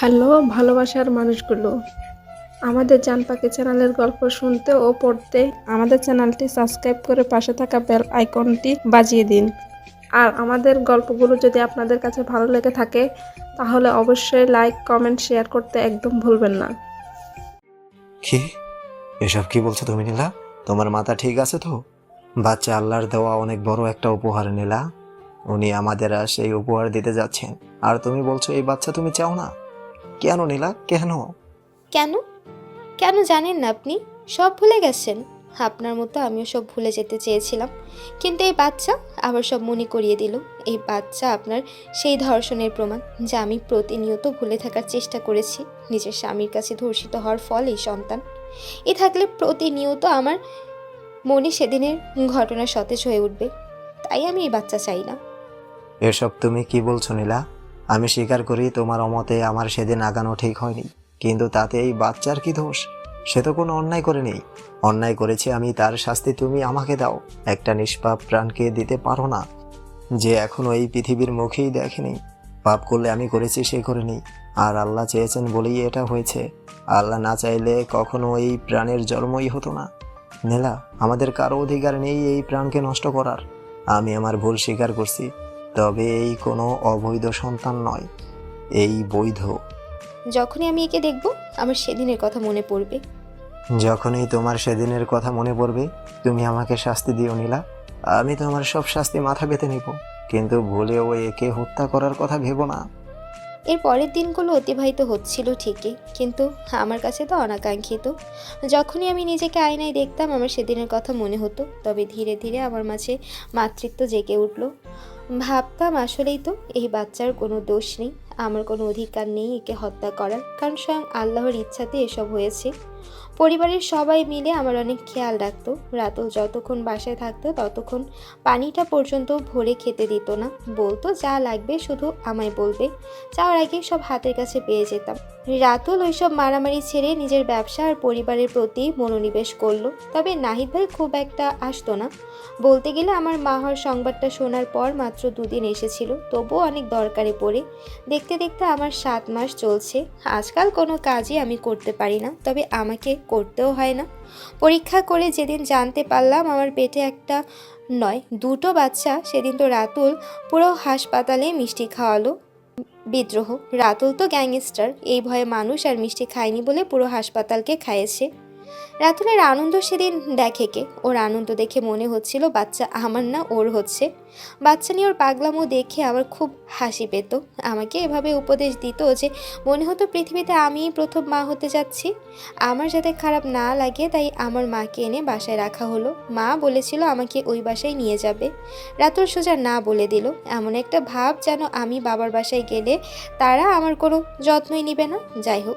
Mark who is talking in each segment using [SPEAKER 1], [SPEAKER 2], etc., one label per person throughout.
[SPEAKER 1] Hello ভালোবাসার মানুষগুলো। আমাদের জান পাখি চ্যানেলের গল্প শুনতে ও পড়তে আমাদের চ্যানেলটি সাবস্ক্রাইব করে পাশে থাকা বেল আইকনটি বাজিয়ে দিন। আর আমাদের গল্পগুলো যদি আপনাদের কাছে ভালো লেগে থাকে, তাহলে অবশ্যই লাইক, কমেন্ট, শেয়ার করতে একদম ভুলবেন না।
[SPEAKER 2] কি? এসব কি বলছো তুমি নীলা? তোমার মাথা ঠিক আছে তো? বাচ্চা আল্লাহর দেওয়া অনেক বড় একটা উপহার নীলা। উনি আমাদের সেই উপহার দিতে যাচ্ছেন। আর তুমি বলছো, এই বাচ্চা তুমি চাও না? কেন নীলা? কেন?
[SPEAKER 3] কেন? কেন জানেন না আপনি? সব ভুলে গেছেন। আপনার মতো আমিও সব ভুলে যেতে চেয়েছিলাম। কিন্তু এই বাচ্চা আবার সব মনে করিয়ে দিল। এই বাচ্চা আপনার সেই ধর্ষণের প্রমাণ যা আমি প্রতিনিয়ত ভুলে থাকার চেষ্টা করেছি। নিজের স্বামীর কাছে ধর্ষিত হওয়ার ফল এই সন্তান। এ থাকলে প্রতিনিয়ত আমার মনে সেদিনের ঘটনা সতেজ হয়ে উঠবে। তাই আমি এই বাচ্চা চাই না।
[SPEAKER 2] এসব তুমি কি বলছো নীলা? আমি স্বীকার করি তোমার অমতে আমার সেদিন আগানো ঠিক হয়নি। কিন্তু তাতে এই বাচ্চার কি দোষ? সে তো কোনো অন্যায় করেনি। অন্যায় করেছে আমি, তার শাস্তি তুমি আমাকে দাও। একটা নিষ্পাপ প্রাণকে দিতে পারো না। যে এখনও এই পৃথিবীর মুখেই দেখেনি। পাপ করলে আমি করেছি, সে করে করেনি। আর আল্লাহ চেয়েছেন বলেই এটা হয়েছে। আল্লাহ না চাইলে কখনো এই প্রাণের জন্মই হতো না। নীলা, আমাদের কারও অধিকার নেই এই প্রাণকে নষ্ট করার। আমি আমার ভুল স্বীকার করছি। তবে এই কোনো অবৈধ সন্তান নয় এই বৈধ।
[SPEAKER 3] যখনই আমি একে দেখব আমার সেদিনের কথা মনে পড়বে।
[SPEAKER 2] যখনই তোমার সেদিনের কথা মনে পড়বে তুমি আমাকে শাস্তি দিও নীলা। আমি তোমার সব শাস্তি মাথা পেতে নিব কিন্তু ভুলেও একে হত্যা করার কথা ভেবো না।
[SPEAKER 3] এর পরের দিনগুলো অতিবাহিত হচ্ছিল ঠিকই, কিন্তু আমার কাছে তো অনাকাঙ্ক্ষিত। যখনই আমি নিজেকে আয়নায় দেখতাম, আমার সেদিনের কথা মনে হতো, তবে ধীরে ধীরে আমার মাঝে মাতৃত্ব জেগে উঠল। ভাবতাম আসলেই তো এই বাচ্চার কোনো দোষ নেই, আমার কোনো অধিকার নেই একে হত্যা করার, কারণ স্বয়ং আল্লাহর ইচ্ছাতে এসব হয়েছে। পরিবারের সবাই মিলে আমার অনেক খেয়াল রাখতো। রাতুল যতক্ষণ বাসায় থাকতো, ততক্ষণ পানিটা পর্যন্ত ভরে খেতে দিত না। বলতো, যা লাগবে শুধু আমায় বলবে। যাওয়ার আগে সব হাতের কাছে পেয়ে যেতাম। রাতুল ওইসব মারামারি ছেড়ে নিজের ব্যবসা আর পরিবারের প্রতি মনোনিবেশ করল। তবে নাহিদ ভাই খুব একটা আসতো না। বলতে গেলে আমার মা হওয়ার সংবাদটা শোনার পর মাত্র দুদিন এসেছিল। তবুও অনেক দরকারে পড়ে। দেখতে দেখতে আমার সাত মাস চলছে। আজকাল কোনো কাজই আমি করতে পারি না। তবে আমাকে করতেও হয় না। পরীক্ষা করে যেদিন জানতে পারলাম আমার পেটে একটা নয়, দুটো বাচ্চা, সেদিন তো রাতুল পুরো হাসপাতালে মিষ্টি খাওয়ালো। বিদ্রোহ। রাতুল তো গ্যাংস্টার, এই ভয়ে মানুষ আর মিষ্টি খায়নি বলে পুরো হাসপাতালকে খাইয়েছে রাতুলের আনন্দ সেদিন দেখে কে? ওর আনন্দ দেখে মনে হচ্ছিল, বাচ্চা আমার না ওর হচ্ছে। বাচ্চা নিয়ে ওর পাগলামো দেখে আমার খুব হাসি পেত। আমাকে এভাবে উপদেশ দিত যে মনে হতো পৃথিবীতে আমিই প্রথম মা হতে যাচ্ছি। আমার যাতে খারাপ না লাগে, তাই আমার মাকে এনে বাসায় রাখা হলো। মা বলেছিল আমাকে ওই বাসায় নিয়ে যাবে। রাতুল সোজা না বলে দিল। এমন একটা ভাব যেন আমি বাবার বাসায় গেলে তারা আমার কোনো যত্নই নেবে না। যাই হোক,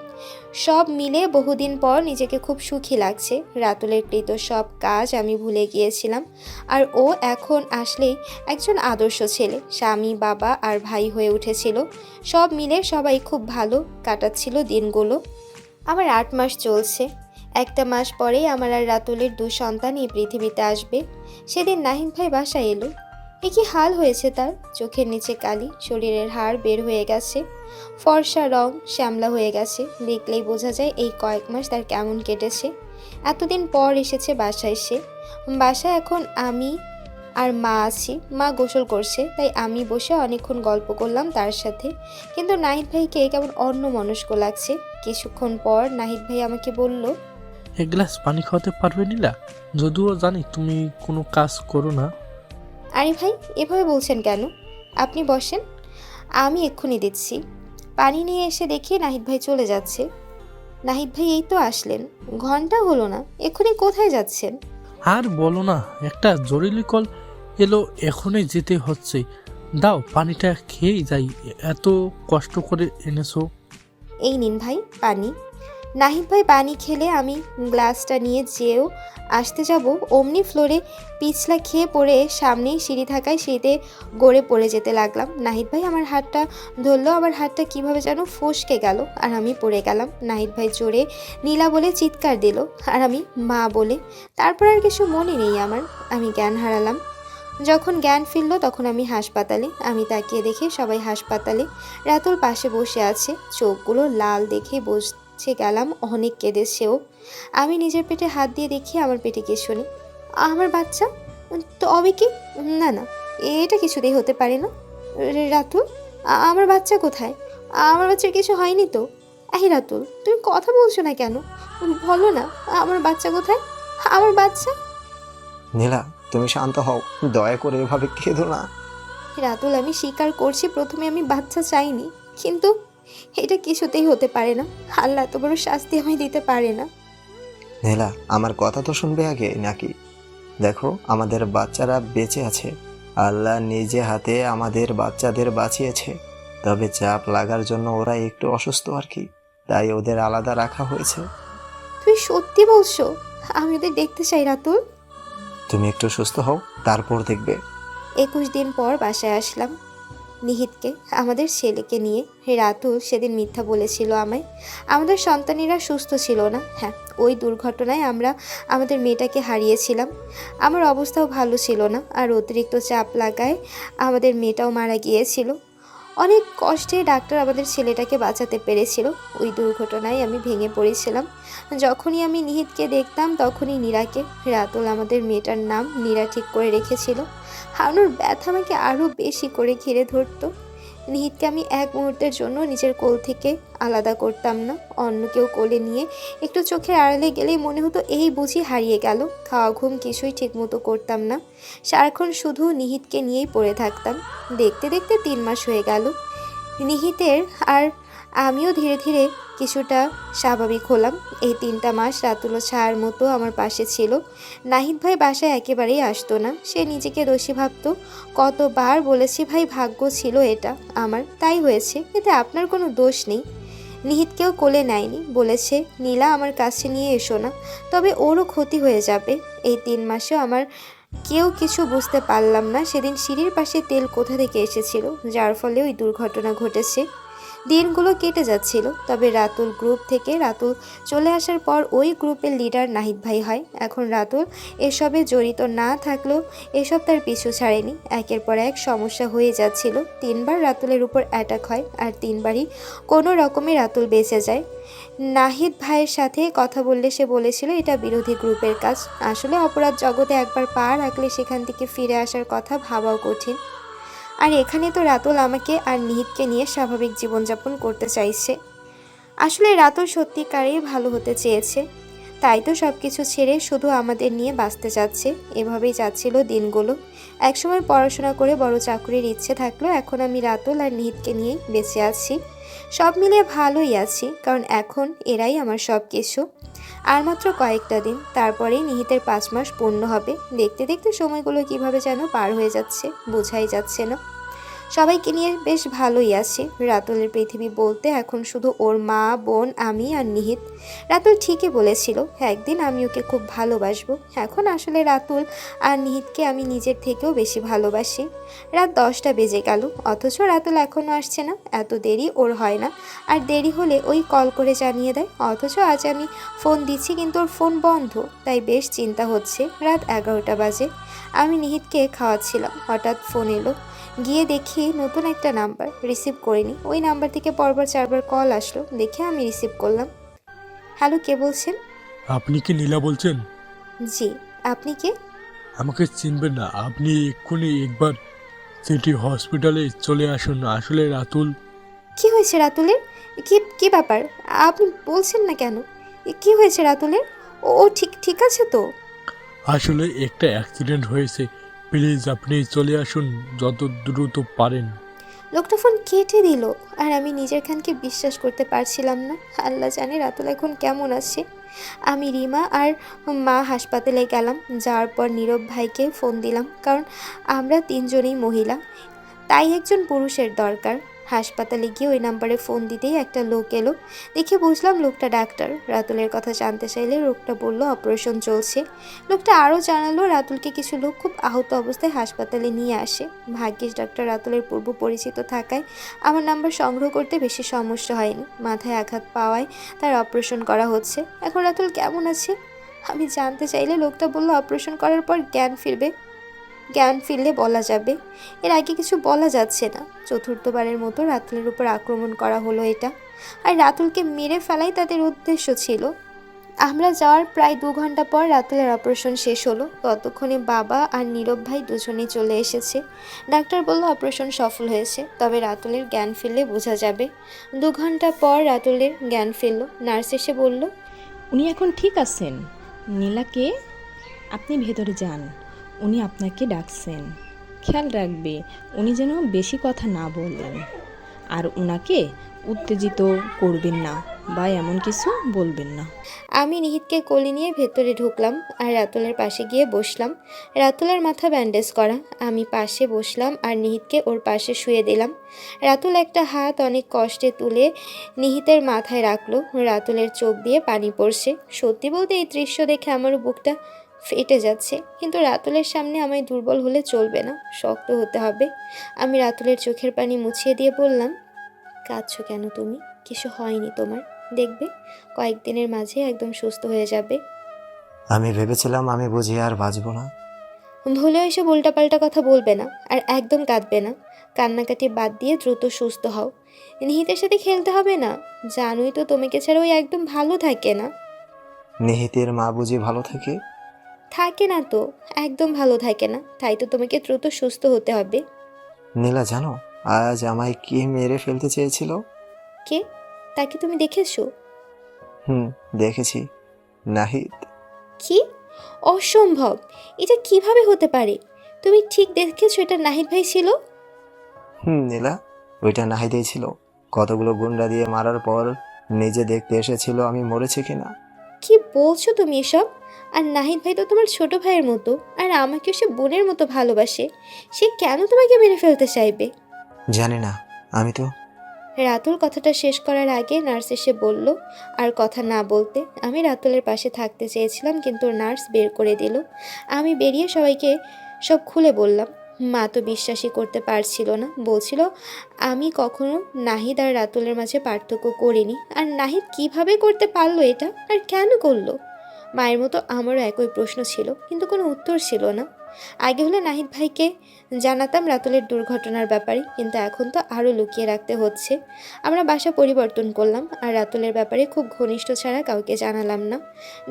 [SPEAKER 3] সব মিলে বহুদিন পর নিজেকে খুব সুখী লাগছে। রাতুলের কৃত সব কাজ আমি ভুলে গিয়েছিলাম। আর ও এখন আসলেই একজন আদর্শ ছেলে। স্বামী, বাবা আর ভাই হয়ে উঠেছিল। সব মিলে সবাই খুব ভালো কাটাচ্ছিল দিনগুলো। আমার আট মাস চলছে। একটা মাস পরেই আমার আর রাতুলের দু সন্তান এই পৃথিবীতে আসবে। সেদিন নাহিদ ভাই বাসায় এলো। এ কি হাল হয়েছে তার? চোখের নিচে কালি, শরীরের হাড় বের হয়ে গেছে। ফর্সা রং শ্যামলা হয়ে গেছে। দেখলেই বোঝা যায় এই কয়েক মাস তার কেমন কেটেছে। এতদিন পর এসেছে বাসায় সে। বাসায় এখন আমি আর মা আছি মা গোসল করছে তাই আমি বসে অনেকক্ষণ গল্প করলাম তার সাথে। কিন্তু নাহিদ ভাইকে কেমন অন্য মনস্ক লাগছে। কিছুক্ষণ পর নাহিদ ভাই আমাকে বলল
[SPEAKER 4] এক গ্লাস পানি খাওয়াতে পারবে নীলা? যদিও জানি তুমি কোনো কাজ করো না।
[SPEAKER 3] আরে ভাই এভাবে বলছেন কেন? আপনি বসেন আমি এক্ষুনি দিচ্ছি। পানি নিয়ে এসে দেখি নাহিদ ভাই চলে যাচ্ছে। নাহিদ ভাই এই তো আসলেন ঘণ্টা হলো না এক্ষুনি কোথায় যাচ্ছেন?
[SPEAKER 4] আর বলো না একটা জরুরি কল এলো, এখনই যেতে হচ্ছে। দাও, পানিটা খেয়েই যাই। এত কষ্ট করে এনেছো?
[SPEAKER 3] এই নিন ভাই, পানি। নাহিদ ভাই, পানি খেলে আমি গ্লাসটা নিয়ে যেও আসতে যাব। অমনি ফ্লোরে পিছলা খেয়ে পড়ে সামনেই সিঁড়ি থাকায় সিঁড়িতে গড়ে পড়ে যেতে লাগলাম। নাহিদ ভাই, আমার হাতটা ধরলো। আমার হাতটা কীভাবে যেন ফসকে গেল। আর আমি পড়ে গেলাম। নাহিদ ভাই জোরে নীলা বলে চিৎকার দিল। আর আমি মা বলে। তারপর আর কিছু মনে নেই আমার। আমি জ্ঞান হারালাম। যখন জ্ঞান ফিরল তখন আমি হাসপাতালে, আমি তাকিয়ে দেখি সবাই হাসপাতালে। রাতুল পাশে বসে আছে, চোখগুলো লাল দেখে বসছে গেলাম অনেক কেঁদেছেও। আমি নিজের পেটে হাত দিয়ে দেখি আমার পেটে কিছু নেই। আমার বাচ্চা? তবে কি? না না, এটা কিছুতেই হতে পারে না। রাতুল আমার বাচ্চা কোথায়? আমার বাচ্চার কিছু হয়নি তো? এই রাতুল, তুমি কথা বলছো না কেন? বলো না, আমার বাচ্চা কোথায়? আমার বাচ্চা?
[SPEAKER 2] নীলা তুমি শান্ত হও দয়া করে এভাবে খেদো না।
[SPEAKER 3] রাতুল আমি স্বীকার করছি প্রথমে আমি বাচ্চা চাইনি কিন্তু এটা কিছুতেই হতে পারে না। আল্লাহ এত বড় শাস্তি আমি দিতে পারে না।
[SPEAKER 2] নীলা আমার কথা তো শুনবে আগে নাকি? দেখো আমাদের বাচ্চারা বেঁচে আছে। আল্লাহ নিজে হাতে আমাদের বাচ্চাদের বাঁচিয়েছে। তবে চাপ লাগার জন্য ওরা একটু অসুস্থ আর কি তাই ওদের আলাদা রাখা হয়েছে।
[SPEAKER 3] তুমি সত্যি বলছো? আমি ওদের দেখতে চাই রাতুল।
[SPEAKER 2] তুমি একটু সুস্থ হও, তারপর দেখবে।
[SPEAKER 3] একুশ দিন পর বাসায় আসলাম। নিহিতকে, আমাদের ছেলেকে নিয়ে। রাতুল সেদিন মিথ্যা বলেছিল আমায়। আমাদের সন্তানেরা সুস্থ ছিল না। হ্যাঁ ওই দুর্ঘটনায় আমরা আমাদের মেয়েটাকে হারিয়েছিলাম। আমার অবস্থাও ভালো ছিল না। আর অতিরিক্ত চাপ লাগায় আমাদের মেয়েটাও মারা গিয়েছিল। অনেক কষ্টে ডাক্তার আমাদের ছেলেটাকে বাঁচাতে পেরেছিল। ওই দুর্ঘটনায় আমি ভেঙে পড়েছিলাম। যখনই আমি নিহিতকে দেখতাম, তখনই নীরাকে। রাতুল আমাদের মেয়েটার নাম নীরা ঠিক করে রেখেছিল। হারানোর ব্যথা আমাকে আরও বেশি করে ঘিরে ধরতো। নিহিতকে আমি এক মুহূর্তের জন্য নিজের কোল থেকে আলাদা করতাম না। অন্য কেউ কোলে নিয়ে একটু চোখের আড়ালে গেলেই মনে হতো, এই বুঝি হারিয়ে গেল। খাওয়া, ঘুম কিছুই ঠিকমতো করতাম না। সারাক্ষণ শুধু নিহিতকে নিয়েই পড়ে থাকতাম। দেখতে দেখতে তিন মাস হয়ে গেল। নিহিতের আর আমিও ধীরে ধীরে কিছুটা স্বাভাবিক হলাম। এই তিনটা মাস রাতুলো ছায়ার মতো আমার পাশে ছিল। নাহিদ ভাই বাসায় একেবারেই আসতো না। সে নিজেকে দোষী ভাবতো। কতবার বলেছি ভাই, ভাগ্য ছিল এটা আমার। তাই হয়েছে। এতে আপনার কোনো দোষ নেই। নিহিতকেও কোলে নেয়নি। বলেছে, নীলা আমার কাছে নিয়ে এসো না। তবে ওরও ক্ষতি হয়ে যাবে। এই তিন মাসেও আমার কেউ কিছু বুঝতে পারলাম না। সেদিন সিঁড়ির পাশে তেল কোথা থেকে এসেছিল? যার ফলে ওই দুর্ঘটনা ঘটেছে। দিনগুলো কেটে যাচ্ছিল, তবে রাতুল গ্রুপ থেকে রাতুল চলে আসার পর ওই গ্রুপের লিডার নাহিদ ভাই হয়। এখন রাতুল এসবে জড়িত না থাকলেও এসব তার পিছু ছাড়েনি। একের পর এক সমস্যা হয়ে যাচ্ছিল। তিনবার রাতুলের উপর অ্যাটাক হয় আর তিনবারই কোনো রকমে রাতুল বেঁচে যায়। নাহিদ ভাইয়ের সাথে কথা বললে সে বলেছিল, এটা বিরোধী গ্রুপের কাজ। আসলে অপরাধ জগতে একবার পা রাখলে সেখান থেকে ফিরে আসার কথা ভাবাও কঠিন। আর এখানে তো রাতুল আমাকে আর নিহিতকে নিয়ে স্বাভাবিক জীবনযাপন করতে চাইছে। আসলে রাতুল সত্যিকারেই ভালো হতে চেয়েছে। তাই তো সব কিছু ছেড়ে শুধু আমাদের নিয়ে বাঁচতে চাচ্ছে। এভাবেই যাচ্ছিল দিনগুলো। একসময় পড়াশোনা করে বড় চাকরির ইচ্ছে থাকলেও এখন আমি রাতুল আর নিহিতকে নিয়েই বেঁচে আছি। সব মিলিয়ে ভালোই আছি, কারণ এখন এরাই আমার সব কিছু আর মাত্র কয়েকটা দিন, তারপরেই নিহিতের পাঁচ মাস পূর্ণ হবে। দেখতে দেখতে সময়গুলো কীভাবে যেন পার হয়ে যাচ্ছে, বোঝাই যাচ্ছে না। সবাইকে নিয়ে বেশ ভালোই আছে। রাতুলের পৃথিবী বলতে এখন শুধু ওর মা, বোন, আমি আর নিহিত। রাতুল ঠিকই বলেছিল, একদিন আমি ওকে খুব ভালোবাসবো। এখন আসলে রাতুল আর নিহিতকে আমি নিজের থেকেও বেশি ভালোবাসি। রাত দশটা বেজে গেল, অথচ রাতুল এখনও আসছে না। এত দেরি ওর হয় না। আর দেরি হলে ওই কল করে জানিয়ে দেয়, অথচ আজ আমি ফোন দিচ্ছি কিন্তু ওর ফোন বন্ধ, তাই বেশ চিন্তা হচ্ছে। রাত এগারোটা বাজে। আমি নিহিতকে খাওয়াচ্ছিলাম। হঠাৎ ফোন এলো গিয়ে দেখি নতুন একটা নাম্বার রিসিভ করিনি। ওই নাম্বার থেকে পরবার চারবার কল আসলো। দেখে আমি রিসিভ করলাম। হ্যালো কে বলছেন?
[SPEAKER 4] আপনি কি নীলা বলছেন?
[SPEAKER 3] জি আপনি কে?
[SPEAKER 4] আমাকে চিনবেন না। আপনি এক্ষুনি একবার সিটি হসপিটালে চলে আসুন। আসলে রাতুল
[SPEAKER 3] কি হয়েছে রাতুলের? কি কি ব্যাপার? আপনি বলছেন না কেন? কি হয়েছে রাতুলের? ও ঠিক ঠিক আছে তো?
[SPEAKER 4] আসলে একটা অ্যাক্সিডেন্ট হয়েছে। প্লিজ আপনি চলে আসুন যত দ্রুত পারেন।
[SPEAKER 3] লোকটা ফোন কেটে দিল, আর আমি নিজের খানকে বিশ্বাস করতে পারছিলাম না। আল্লাহ জানে রাতুল এখন কেমন আছে। আমি রিমা আর মা হাসপাতালে গেলাম, যাওয়ার পর নীরব ভাইকে ফোন দিলাম, কারণ আমরা তিনজনেই মহিলা। তাই একজন পুরুষের দরকার। হাসপাতালে গিয়ে ওই নাম্বারে ফোন দিতেই একটা লোক এলো। দেখে বুঝলাম লোকটা ডাক্তার। রাতুলের কথা জানতে চাইলে লোকটা বলল, অপারেশন চলছে। লোকটা আরও জানালো, রাতুলকে কিছু লোক খুব আহত অবস্থায় হাসপাতালে নিয়ে আসে। ভাগ্যিস ডাক্তার রাতুলের পূর্ব পরিচিত থাকায় আমার নাম্বার সংগ্রহ করতে বেশি সমস্যা হয়নি। মাথায় আঘাত পাওয়ায় তার অপারেশন করা হচ্ছে। এখন রাতুল কেমন আছে? আমি জানতে চাইলে লোকটা বলল, অপারেশন করার পর জ্ঞান ফিরবে। জ্ঞান ফিরলে বলা যাবে। এর আগে কিছু বলা যাচ্ছে না। চতুর্থবারের মতো রাতুলের উপর আক্রমণ করা হলো এটা। আর রাতুলকে মেরে ফেলাই তাদের উদ্দেশ্য ছিল। আমরা যাওয়ার প্রায় দু ঘণ্টা পর রাতুলের অপারেশন শেষ হলো। ততক্ষণে বাবা আর নীরব ভাই দুজনেই চলে এসেছে। ডাক্তার বলল, অপারেশন সফল হয়েছে। তবে রাতুলের জ্ঞান ফিরলে বোঝা যাবে। দু ঘণ্টা পর রাতুলের জ্ঞান ফিরল। নার্স এসে বলল,
[SPEAKER 5] উনি এখন ঠিক আছেন। নীলাকে আপনি ভেতরে যান। উনি আপনাকে ডাকছেন। খেয়াল রাখবে, উনি যেন বেশি কথা না বলেন। আর উনাকে উত্তেজিত করবেন না বা এমন কিছু বলবেন না।
[SPEAKER 3] আমি নিহিতকে কোলে নিয়ে ভেতরে ঢুকলাম আর রাতুলের পাশে গিয়ে বসলাম। রাতুলের মাথা ব্যান্ডেজ করা। আমি পাশে বসলাম আর নিহিতকে ওর পাশে শুয়ে দিলাম। রাতুল একটা হাত অনেক কষ্টে তুলে নিহিতের মাথায় রাখল। রাতুলের চোখ দিয়ে পানি পড়ছে। সত্যি বলতে এই দৃশ্য দেখে আমারও বুকটা ফেটে যাচ্ছে কিন্তু রাতুলের সামনে আমায় দুর্বল হলে চলবে না শক্ত হতে হবে। আমি রাতুলের চোখের পানি মুছিয়ে দিয়ে বললাম কাঁদছো কেন তুমি? কিছু হয়নি তোমার। দেখবে কয়েকদিনের মাঝে একদম সুস্থ হয়ে যাবে।
[SPEAKER 2] আমি ভেবেছিলাম আমি বুঝি আর বাঁচবো না।
[SPEAKER 3] ভুলেও এসব উল্টাপাল্টা কথা বলবে না আর একদম কাঁদবে না। কান্নাকাটি বাদ দিয়ে দ্রুত সুস্থ হও। নিহিতের সাথে খেলতে হবে না। জানোই তো তোমাকে ছাড়া ওই একদম ভালো থাকে না।
[SPEAKER 2] নিহিতের মা বুঝি ভালো থাকে?
[SPEAKER 3] থাকে না তো একদম ভালো থাকে না। তাই তো তোমাকে দ্রুত সুস্থ হতে হবে।
[SPEAKER 2] নীলা জানো আজ আমায় কি মেরে ফেলতে চেয়েছিল?
[SPEAKER 3] কে? তাকে তুমি দেখেছ?
[SPEAKER 2] হুম দেখেছি। নাহিদ।
[SPEAKER 3] কি? অসম্ভব! এটা কীভাবে হতে পারে? তুমি ঠিক দেখেছ এটা নাহিদ ভাই ছিল?
[SPEAKER 2] হুম নীলা ওইটা নাহিদেই ছিল। কতগুলো গুন্ডা দিয়ে মারার পর নিজে দেখতে এসেছিল আমি মরেছি কিনা?
[SPEAKER 3] কি বলছো তুমি এসব? আর নাহিদ ভাই তো তোমার ছোট ভাইয়ের মতো আর আমাকেও সে বোনের মতো ভালোবাসে। সে কেন তোমাকে মেরে ফেলতে চাইবে?
[SPEAKER 2] জানি না আমি তো
[SPEAKER 3] রাতুল কথাটা শেষ করার আগে নার্স এসে বলল আর কথা না বলতে আমি রাতুলের পাশে থাকতে চেয়েছিলাম কিন্তু নার্স বের করে দিল। আমি বেরিয়ে সবাইকে সব খুলে বললাম মা তো বিশ্বাসই করতে পারছিল না। বলছিল আমি কখনো নাহিদ আর রাতুলের মাঝে পার্থক্য করিনি। আর নাহিদ কীভাবে করতে পারল এটা? আর কেন করল? মায়ের মতো আমারও একই প্রশ্ন ছিল কিন্তু কোনো উত্তর ছিল না। আগে হলে নাহিদ ভাইকে জানাতাম রাতুলের দুর্ঘটনার ব্যাপারে, কিন্তু এখন তো আরও লুকিয়ে রাখতে হচ্ছে। আমরা বাসা পরিবর্তন করলাম, আর রাতুলের ব্যাপারে খুব ঘনিষ্ঠ ছাড়া কাউকে জানালাম না।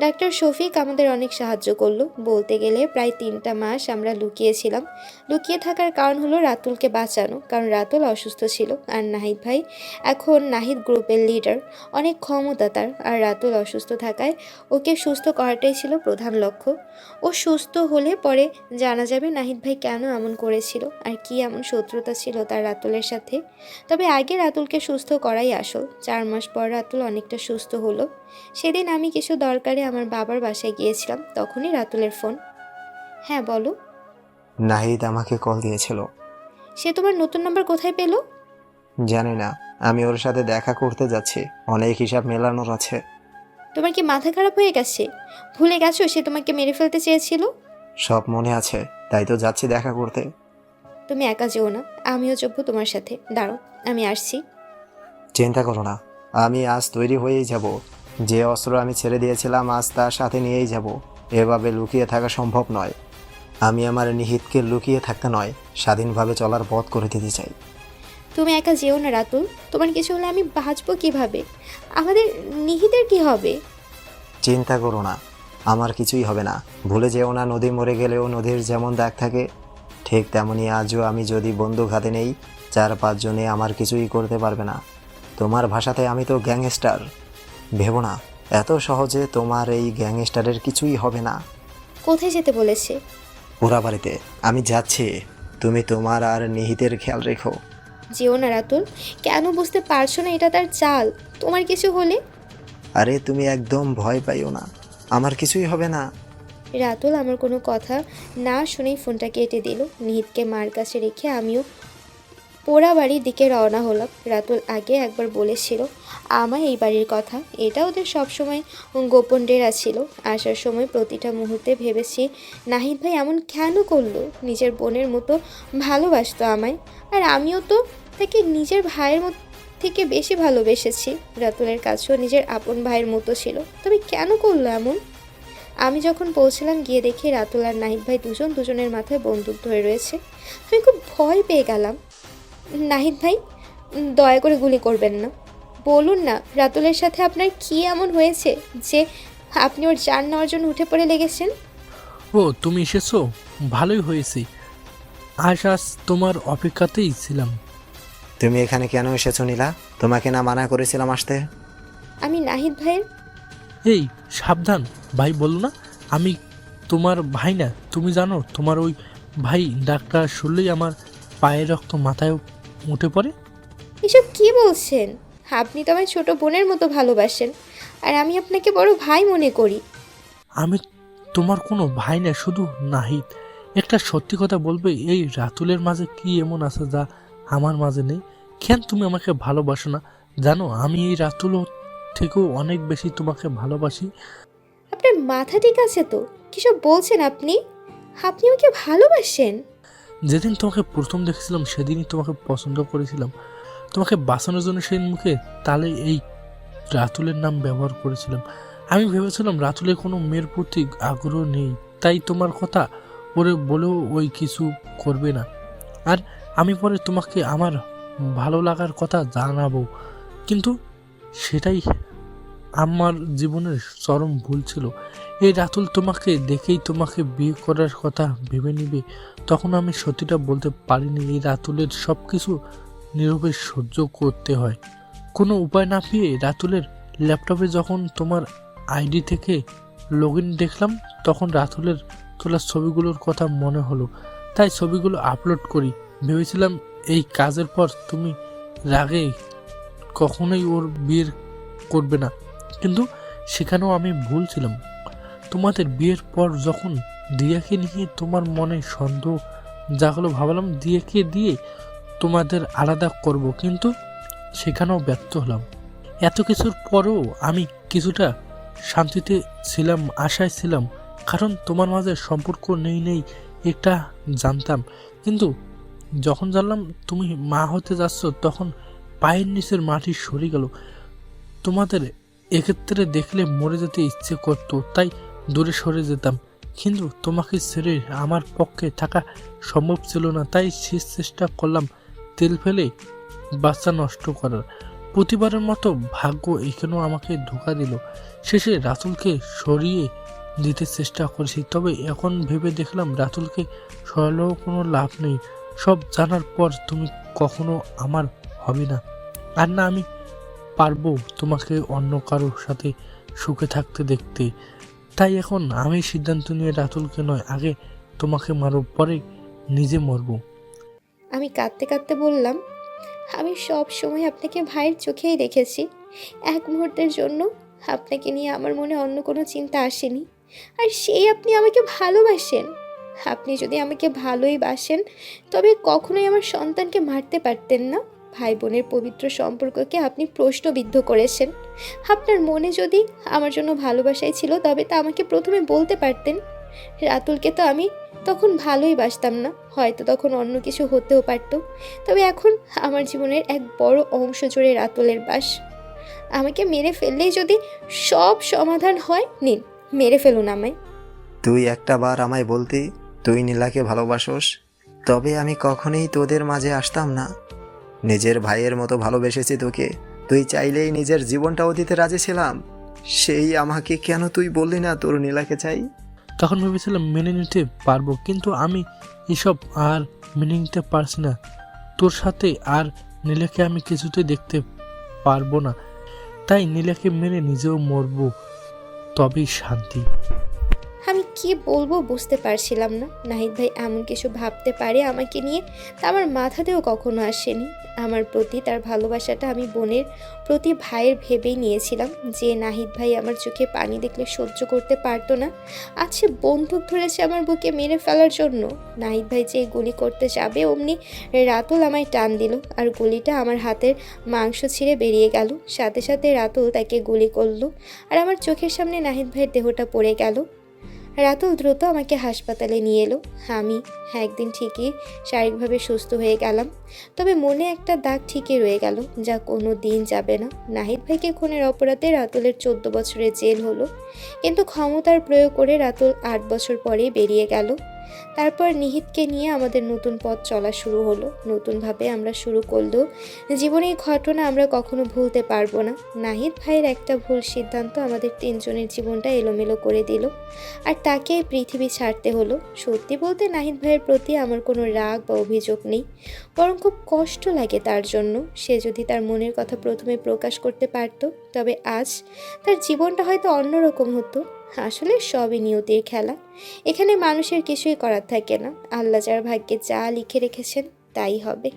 [SPEAKER 3] ডাক্তার শফিক আমাদের অনেক সাহায্য করল। বলতে গেলে প্রায় তিনটা মাস আমরা লুকিয়েছিলাম। লুকিয়ে থাকার কারণ হলো রাতুলকে বাঁচানো, কারণ রাতুল অসুস্থ ছিল, আর নাহিদ ভাই এখন নাহিদ গ্রুপের লিডার। অনেক ক্ষমতা তার, আর রাতুল অসুস্থ থাকায় ওকে সুস্থ করাটাই ছিল প্রধান লক্ষ্য। ও সুস্থ হলে পরে জানা যাবে নাহিদ ভাই কেন এমন করেছিল আর কি এমন শত্রুতা ছিল তার রাতুলের সাথে। তবে আগে রাতুলকে সুস্থ করাই আসল। চার মাস পর রাতুল অনেকটা সুস্থ হলো। সেদিন আমি কিছু দরকারে আমার বাবার বাসায় গিয়েছিলাম তখনই রাতুলের ফোন। হ্যাঁ বলো।
[SPEAKER 2] নাহিদ আমাকে কল দিয়েছিল।
[SPEAKER 3] সে তোমার নতুন নাম্বার কোথায় পেল?
[SPEAKER 2] জানি না। আমি ওর সাথে দেখা করতে যাচ্ছি। অনেক হিসাব মেলানোর আছে।
[SPEAKER 3] তোমার কি মাথা খারাপ হয়ে গেছে? ভুলে গেছো সে তোমাকে মেরে ফেলতে চেয়েছিল?
[SPEAKER 2] সব মনে আছে তাই তো যাচ্ছি দেখা করতে।
[SPEAKER 3] তুমি একা যেও না আমিও যাব তোমার সাথে। দাঁড়ো আমি আসছি।
[SPEAKER 2] চিন্তা করো না আমি আজ তৈরি হয়েই যাব। যে অস্ত্র আমি ছেড়ে দিয়েছিলাম আজ তার সাথে নিয়েই যাব। এভাবে লুকিয়ে থাকা সম্ভব নয়। আমি আমার নিহিতকে লুকিয়ে থাকতে নয় স্বাধীনভাবে চলার পথ করে দিতে চাই।
[SPEAKER 3] তুমি একা যেও না রাতুল। তোমার কিছু হলে আমি বাঁচবো কীভাবে? আমাদের নিহিতের কি হবে?
[SPEAKER 2] চিন্তা করো না আমার কিছুই হবে না। ভুলে যেও না নদী মরে গেলেও নদীর যেমন দাগ থাকে ঠিক তেমনই আজও আমি যদি বন্দুক হাতে নেই চার পাঁচজনে আমার কিছুই করতে পারবে না। তোমার ভাষাতে আমি তো গ্যাংস্টার। ভেবো না এত সহজে তোমার এই গ্যাংস্টারের কিছুই হবে না।
[SPEAKER 3] কোথায় যেতে বলেছে?
[SPEAKER 2] ওরা বাড়িতে আমি যাচ্ছি। তুমি তোমার আর নিহিতের খেয়াল রেখো।
[SPEAKER 3] যেও না রাতুল কেন বুঝতে পারছ না এটা তার চাল? তোমার কিছু হলে?
[SPEAKER 2] আরে তুমি একদম ভয় পাইও না। আমার কিছুই হবে না।
[SPEAKER 3] রাতুল আমার কোনো কথা না শুনেই ফোনটা কেটে দিল। নিহিতকে মার কাছে রেখে আমিও পোড়া বাড়ির দিকে রওনা হলাম। রাতুল আগে একবার বলেছিল আমার এই বাড়ির কথা। এটা ওদের সবসময় গোপন ডেরা ছিল। আসার সময় প্রতিটা মুহূর্তে ভেবেছি, নাহিদ ভাই এমন কেন করল? নিজের বোনের মতো ভালোবাসতো আমায়। আর আমিও তো তাকে নিজের ভাইয়ের মতো থেকে বেশি ভালোবেসেছি। রাতুলের কাছেও নিজের আপন ভাইয়ের মতো ছিল। তবে কেন করল এমন? আমি যখন পৌঁছলাম গিয়ে দেখি রাতুল আর নাহিদ ভাই দুজন দুজনের মাথায় বন্দুক ধরে রয়েছে। আমি খুব ভয় পেয়ে গেলাম। নাহিদ ভাই, দয়া করে গুলি করবেন না। বলুন না, রাতুলের সাথে আপনার কি এমন হয়েছে যে আপনি ওর জান নেওয়ার জন্য উঠে পড়ে লেগেছেন?
[SPEAKER 4] ও, তুমি এসেছ? ভালোই হয়েছে। আজ তোমার অপেক্ষাতেই ছিলাম।
[SPEAKER 2] তুমি এখানে কেন এসেছ নীলা? তোমাকে না মানা করেছিলাম আসতে?
[SPEAKER 3] আমি নাহিদ ভাইয়ের
[SPEAKER 4] এই সাবধান। ভাই বলো না? আমি তোমার ভাই না তুমি জানো তোমার ওই ভাই ডাক্তার শুনলেই আমার পায়ের রক্ত মাথায় উঠে পড়ে।
[SPEAKER 3] এসব কি বলছেন? আপনি তো আমার ছোট বোনের মতো ভালোবাসেন আর আমি আপনাকে বড় ভাই মনে করি।
[SPEAKER 4] আমি তোমার কোনো ভাই না শুধু নাহিদ। একটা সত্যি কথা বলবে এই রাতুলের মাঝে কি এমন আছে যা আমার মাঝে নেই? কেন তুমি আমাকে ভালোবাসো না? জানো আমি এই রাতুল থেকেও অনেক বেশি তোমাকে ভালোবাসি।
[SPEAKER 3] আপনার মাথা ঠিক আছে তো? কিসব বলছেন আপনি? আপনি আমাকে ভালোবাসেন।
[SPEAKER 4] যেদিন তোমাকে প্রথম দেখেছিলাম সেদিনই তোমাকে পছন্দ করেছিলাম। তোমাকে বাঁচানোর জন্য সেই মুখে তালে এই রাতুলের নাম ব্যবহার করেছিলাম। আমি ভেবেছিলাম রাতুলের কোনো মেয়ের প্রতি আগ্রহ নেই তাই তোমার কথা ওরে বলেও ওই কিছু করবে না। আর আমি পরে তোমাকে আমার ভালো লাগার কথা জানাব। কিন্তু সেটাই আমার জীবনের চরম ভুল ছিল। এই রাতুল তোমাকে দেখেই তোমাকে বিয়ে করার কথা ভেবে নিবে। তখন আমি সত্যিটা বলতে পারিনি এই রাতুলের সব কিছু নীরবে সহ্য করতে হয়। কোনো উপায় না পেয়ে রাতুলের ল্যাপটপে যখন তোমার আইডি থেকে লগ দেখলাম, তখন রাতুলের তোলা ছবিগুলোর কথা মনে হলো। তাই ছবিগুলো আপলোড করি। ভেবেছিলাম এই কাজের পর তুমি রাগে কখনোই ওর বিয়ের করবে না। কিন্তু সেখানেও আমি ভুল ছিলাম। তোমাদের বিয়ের পর যখন দিয়াকে নিয়ে তোমার মনে সন্দেহ জাগলো, ভাবলাম দিয়াকে দিয়ে তোমাদের আলাদা করব, কিন্তু সেখানেও ব্যর্থ হলাম। এত কিছুর পরেও আমি কিছুটা শান্তিতে ছিলাম, আশায় ছিলাম, কারণ তোমার মাঝে সম্পর্ক নেই নেই, এটা জানতাম। কিন্তু যখন জানলাম তুমি মা হতে যাচ্ছ, তখন পায়ের নিচের মাটি সরে গেল। তোমাদের এক্ষেত্রে দেখলে মরে যেতে ইচ্ছে করতো, তাই দূরে সরে যেতাম। কিন্তু তোমাকে ছেড়ে আমার পক্ষে থাকা সম্ভব ছিল না, তাই শেষ চেষ্টা করলাম তেল ফেলে বাচ্চা নষ্ট করার। প্রতিবারের মতো ভাগ্য এখানেও আমাকে ধোকা দিল। শেষে রাতুলকে সরিয়ে দিতে চেষ্টা করেছি, তবে এখন ভেবে দেখলাম রাতুলকে সরালেও কোনো লাভ নেই। সব জানার পর তুমি কখনো আমার হবে না। আর না, আমি পারব তোমাকে অন্য কারোর সাথে সুখে থাকতে দেখতে। তাই এখন আমি সিদ্ধান্ত নিয়ে রাতুলকে নয়, আগে তোমাকে মারব পরে নিজে মরবো।
[SPEAKER 3] আমি কাঁদতে কাঁদতে বললাম, আমি সব সময় আপনাকে ভাইয়ের চোখেই দেখেছি। এক মুহূর্তের জন্য আপনাকে নিয়ে আমার মনে অন্য কোনো চিন্তা আসেনি। আর সেই আপনি আমাকে ভালোবাসেন। আপনি যদি আমাকে ভালোই বাসেন, তবে কখনোই আমার সন্তানকে মারতে পারতেন না। ভাই বোনের পবিত্র সম্পর্ককে আপনি প্রশ্নবিদ্ধ করেছেন। আপনার মনে যদি আমার জন্য ভালোবাসাই ছিল, তবে তা আমাকে প্রথমে বলতে পারতেন। রাতুলকে তো আমি তখন ভালোই বাসতাম না, হয়তো তখন অন্য কিছু হতেও পারতো। তবে এখন আমার জীবনের এক বড় অংশ জুড়ে রাতুলের বাস। আমাকে মেরে ফেললেই যদি সব সমাধান হয়, নিন, মেরে ফেলুন আমায়।
[SPEAKER 2] তুই একটা বার আমায় বলতি তুই নীলাকে ভালোবাসোস, তবে আমি কখনোই তোদের মাঝে আসতাম না। নিজের ভাইয়ের মতো ভালোবেসেছি তোকে। তুই চাইলেই নিজের জীবনটাও দিতে রাজি ছিলাম। সেই আমাকে কেন তুই বললি না তোর নীলাকে চাই?
[SPEAKER 4] তখন ভেবেছিলাম মেনে নিতে পারব, কিন্তু আমি এসব আর মেনে নিতে পারছি না। তোর সাথে আর নীলাকে আমি কিছুতেই দেখতে পারব না। তাই নীলাকে মেনে নিজেও মরবো, তবেই শান্তি।
[SPEAKER 3] আমি কি বলব বুঝতে পারছিলাম না। নাহিদ ভাই এমন কিছু ভাবতে পারে আমাকে নিয়ে? তা আমার মাথাতেও কখনো আসেনি। আমার প্রতি তার ভালোবাসাটা আমি বোনের প্রতি ভাইয়ের ভেবেই নিয়েছিলাম যে নাহিদ ভাই আমার চোখে পানি দেখলে সহ্য করতে পারতো না। আজ বন্দুক ধরেছে আমার বুকে মেরে ফেলার জন্য। নাহিদ ভাই যে গুলি করতে যাবে অমনি রাতুল আমায় টান দিল আর গুলিটা আমার হাতের মাংস ছিঁড়ে বেরিয়ে গেল। সাথে সাথে রাতুল তাকে গুলি করল আর আমার চোখের সামনে নাহিদ ভাইয়ের দেহটা পড়ে গেল। রাতুল দ্রুত আমাকে হাসপাতালে নিয়ে এলো। আমি একদিন ঠিকই শারীরিকভাবে সুস্থ হয়ে গেলাম, তবে মনে একটা দাগ ঠিকই রয়ে গেল, যা কোনো দিন যাবে না। নাহিদ ভাইকে খুনের অপরাধে রাতুলের চোদ্দ বছরের জেল হলো, কিন্তু ক্ষমতার প্রয়োগ করে রাতুল আট বছর পরে বেরিয়ে গেল। তারপর নিহিতকে নিয়ে আমাদের নতুন পথ চলা শুরু হলো। নতুনভাবে আমরা শুরু করলেও জীবনের ঘটনা আমরা কখনো ভুলতে পারব না। নাহিদ ভাইয়ের একটা ভুল সিদ্ধান্ত আমাদের তিনজনের জীবনটা এলোমেলো করে দিল। আর তাকে পৃথিবী ছাড়তে হলো। সত্যি বলতে নাহিদ ভাইয়ের প্রতি আমার কোনো রাগ বা অভিযোগ নেই। বরং খুব কষ্ট লাগে তার জন্য। সে যদি তার মনের কথা প্রথমে প্রকাশ করতে পারতো, তবে আজ তার জীবনটা হয়তো অন্যরকম হতো। আসলে সবই নিয়তির খেলা। এখানে মানুষের কিছুই করার থাকে না। আল্লাহ যার ভাগ্যে যা লিখে রেখেছেন, তাই হবে।